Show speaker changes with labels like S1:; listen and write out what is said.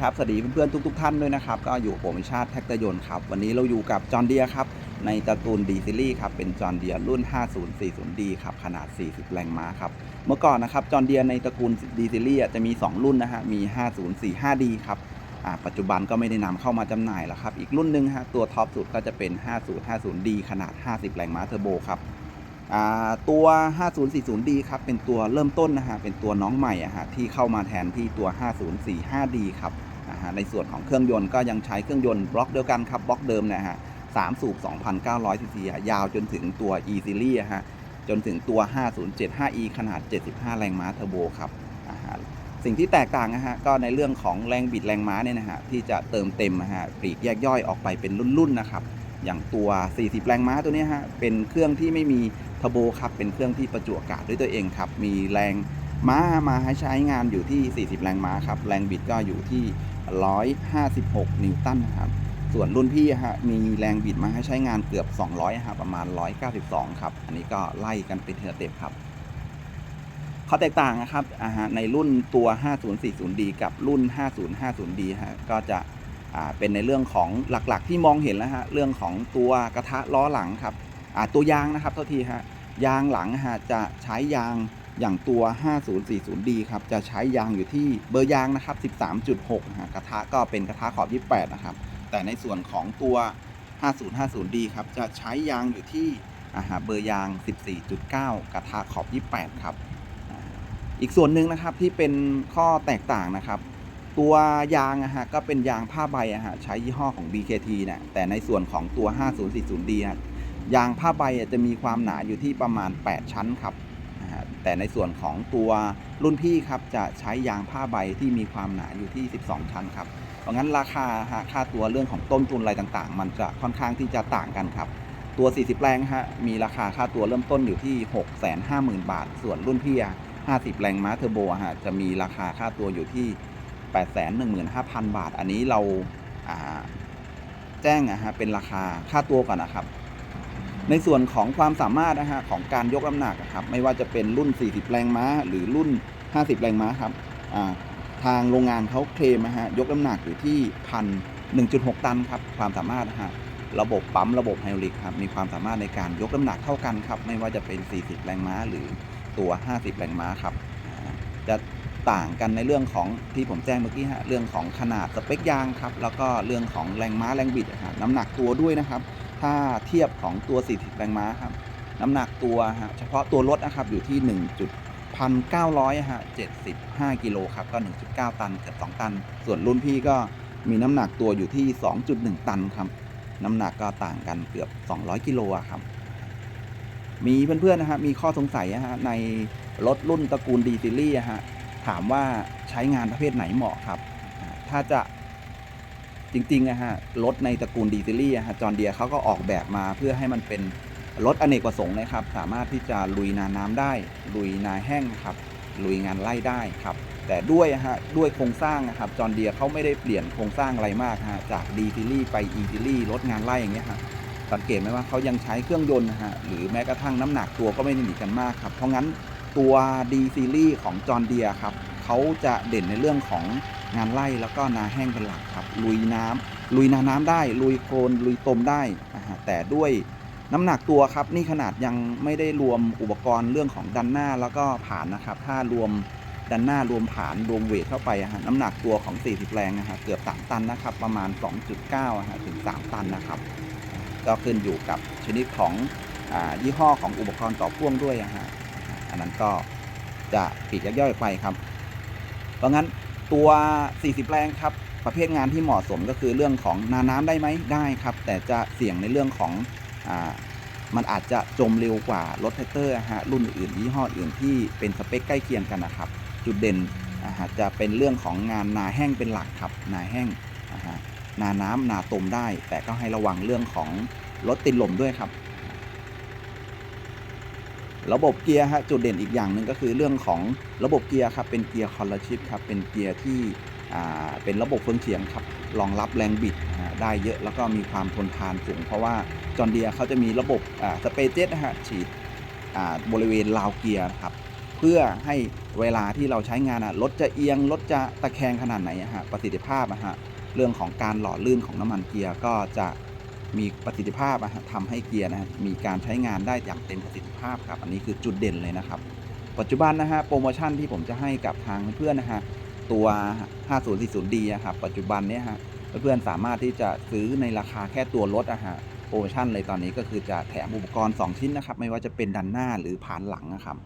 S1: ครับ สวัสดีเพื่อนๆทุกๆท่านด้วยนะครับ ก็อยู่ผมชาติแท็กเตอร์ยนต์ครับ วันนี้เราอยู่กับจอห์นเดียครับ ในตระกูลดีซีรีส์ครับ เป็นจอห์นเดียรุ่น 5040D ครับ ขนาด 40 แรงม้าครับ เมื่อก่อนนะครับ จอห์นเดียในตระกูลดีซีรีส์จะมี 2 รุ่นนะฮะ มี 5045D ครับอ่าปัจจุบันก็ไม่ได้นำเข้ามาจำหน่ายแล้วครับ อีกรุ่นหนึ่งฮะ ตัวท็อปสุดก็จะเป็น 5050D ขนาด 50 แรงม้าเทอร์โบครับอ่าตัว 5040D ครับ เป็นตัวเริ่มต้นนะฮะ เป็นตัวน้องใหม่อะฮะ ที่เข้ามาแทนที่ตัว 5045D ครับ นะฮะในส่วนของเครื่องยนต์ก็ยังใช้เครื่องยนต์บล็อกเดียวกันครับบล็อกเดิมนะฮะ3สูบ2,900ซีซียาวจนถึงตัว E Series ฮะจนถึงตัว 5075E ขนาด 75 แรงม้าเทอร์โบครับสิ่งที่แตกต่างนะฮะก็ในเรื่องของแรงบิดแรงม้าเนี่ยนะฮะที่จะเติมเต็มนะฮะปลีกแยกย่อยออกไปเป็นรุ่นๆนะครับอย่างตัว 40 แรงม้าตัวนี้ฮะเป็นเครื่องที่ไม่มีเทอร์โบครับเป็นเครื่องที่ประจุอากาศด้วยตัวเองครับมีแรง ม้ามาให้ใช้งานอยู่ที่ 40 แรงม้าครับ แรงบิดก็อยู่ที่ 156 นิวตันนะครับ ส่วนรุ่นพี่ฮะมีแรงบิดมาให้ใช้งานเกือบ 200ฮะประมาณ 192 ครับ อันนี้ก็ไล่กันเป็นเทอร์เต็มครับข้อแตกต่างนะครับอ่าในรุ่นตัว 5040D กับรุ่น 5050D ฮะก็จะเป็นในเรื่องของหลักๆ ที่มองเห็นแล้วฮะเรื่องของตัวกระทะล้อหลังครับตัวยางนะครับเท่าทีฮะยางหลังฮะจะใช้ยาง อย่างตัว 5040D ครับ จะใช้ยางอยู่ที่เบอร์ยางนะครับ 13.6ฮะกระทะก็เป็นกระทะขอบ 28 นะครับ แต่ในส่วนของตัว 5050D ครับ จะใช้ยางอยู่ที่อาเบอร์ยาง 14.9 กระทะขอบ 28 ครับ อีกส่วนหนึ่งนะครับที่เป็นข้อแตกต่างนะครับ ตัวยางอะฮะก็เป็นยางผ้าใบอะฮะใช้ยี่ห้อของ BKT เนี่ยแต่ในส่วนของตัว 5040D ยางผ้าใบจะมีความหนาอยู่ที่ประมาณ 8 ชั้นครับ นะฮะแต่ในส่วนของตัวรุ่นพี่ครับจะใช้ยางผ้าใบที่มีความหนาอยู่ที่ 12 ชั้นครับเพราะงั้นราคาฮะค่าตัวเรื่องของต้นทุนอะไรต่างๆ มันจะค่อนข้างที่จะต่างกันครับ ตัว 40แรงฮะมีราคาค่าตัวเริ่มต้นอยู่ที่ 650,000 บาท ส่วนรุ่นพี่ 50 แรงม้าเทอร์โบอะฮะจะมีราคาค่าตัวอยู่ที่ 815,000 บาท อันนี้เราแจ้งนะฮะเป็นราคาค่าตัวก่อนนะครับ ในส่วนของความสามารถนะฮะของการยกน้ำหนักครับไม่ว่าจะเป็นรุ่น 40 แรงม้า หรือรุ่น 50 แรงม้าครับทางโรงงานเขาเคลมนะฮะยกน้ำหนักอยู่ที่พัน1.6 ตันครับความสามารถนะฮะระบบปั๊มระบบไฮดรอลิกครับมีความสามารถในการยกน้ำหนักเท่ากันครับไม่ว่าจะเป็น 40 แรงม้า หรือตัว 50 แรงม้าครับจะต่างกันในเรื่องของที่ผมแจ้งเมื่อกี้ฮะเรื่องของขนาดสเปคยางครับแล้วก็เรื่องของแรงม้าแรงบิดอะฮะน้ำหนักตัวด้วยนะครับ ถ้าเทียบของตัว 40 แรงม้าครับ น้ำหนักตัวฮะเฉพาะตัวรถนะครับอยู่ที่ 1,900ฮะ75 กิโลครับก็ 1.9 ตันเกือบ2 ตัน ส่วนรุ่นพี่ก็มีน้ำหนักตัวอยู่ที่ 2.1 ตันครับ น้ำหนักก็ต่างกันเกือบ 200 กิโลครับ มีเพื่อนๆนะฮะมีข้อสงสัยนะฮะในรถรุ่นตระกูลดีซีรีส์ฮะถามว่าใช้งานประเภทไหนเหมาะครับ ถ้าจะ จริงๆนะฮะรถในตระกูลดีซิลี่ฮะจอร์เดียเขาก็ออกแบบมาเพื่อให้มันเป็นรถอเนกประสงค์นะครับ สามารถที่จะลุยนาน้ำได้ ลุยนาแห้งครับ ลุยงานไล่ได้ครับ แต่ด้วยฮะด้วยโครงสร้างนะครับจอร์เดียเขาไม่ได้เปลี่ยนโครงสร้างอะไรมากฮะจากดีซิลี่ไปอีซิลี่รถงานไล่อย่างเงี้ยฮะสังเกตไหมว่าเขายังใช้เครื่องยนต์นะฮะหรือแม้กระทั่งน้ำหนักตัวก็ไม่ได้หนีกันมากครับ เพราะงั้นตัว D Series ของจอร์เดียครับเขาจะเด่นในเรื่องของ งานไล่แล้วก็นาแห้งเป็นหลักครับ ลุยน้ำลุยนาน้ำได้ ลุยโคลนลุยตมได้อ่าฮะแต่ด้วยน้ำหนักตัวครับ นี่ขนาดยังไม่ได้รวมอุปกรณ์เรื่องของดันหน้าแล้วก็ผ่านนะครับ ถ้ารวมดันหน้ารวมผ่านรวมเวทเข้าไปฮะน้ำหนักตัวของ 40 แรงนะฮะเกือบ 3 ตันนะครับ ประมาณ 2.9ฮะถึง 3 ตันนะครับ ก็ขึ้นอยู่กับชนิดของอยี่ห้อของอุปกรณ์ต่อพ่วงด้วยอะฮะอันนั้นก็จะปลีกยักย่อยไปครับ เพราะงั้น ตัว 40 แรงครับ ประเภทงานที่เหมาะสมก็คือเรื่องของนาน้ำได้ไหมได้ครับ แต่จะเสี่ยงในเรื่องของอามันอาจจะจมเร็วกว่ารถแท็กเตอร์ฮะรุ่นอื่นยี่ห้ออื่นที่เป็นสเปคใกล้เคียงกันนะครับ จุดเด่นอ่าจะเป็นเรื่องของงานนาแห้งเป็นหลักครับ นาแห้งอ่าฮะนาน้ำนาตมได้ แต่ก็ให้ระวังเรื่องของรถติดลมด้วยครับ ระบบเกียร์ฮะจุดเด่นอีกอย่างหนึ่งก็คือเรื่องของระบบเกียร์ครับเป็นเกียร์คอลลชิพครับเป็นเกียร์ที่เป็นระบบเฟืองเฉียงครับรองรับแรงบิดได้เยอะแล้วก็มีความทนทานสูง เพราะว่าจอร์เดียเขาจะมีระบบสเปเจตนะฮะฉีดบริเวณราวเกียร์ครับเพื่อให้เวลาที่เราใช้งานรถจะเอียงรถจะตะแคงขนาดไหนฮะประสิทธิภาพอะฮะเรื่องของการหล่อลื่นของน้ำมันเกียร์ก็จะ มีประสิทธิภาพทำให้เกียร์นะมีการใช้งานได้อย่างเต็มประสิทธิภาพครับ อันนี้คือจุดเด่นเลยนะครับ ปัจจุบันนะฮะโปรโมชั่นที่ผมจะให้กับทางเพื่อนๆนะฮะตัว 5040D อะครับปัจจุบันเนี้ยฮะเพื่อนๆสามารถที่จะซื้อในราคาแค่ตัวรถอะฮะโปรโมชั่นเลยตอนนี้ก็คือจะแถมอุปกรณ์ 2 ชิ้นนะครับ ไม่ว่าจะเป็นดันหน้าหรือผานหลังนะครับ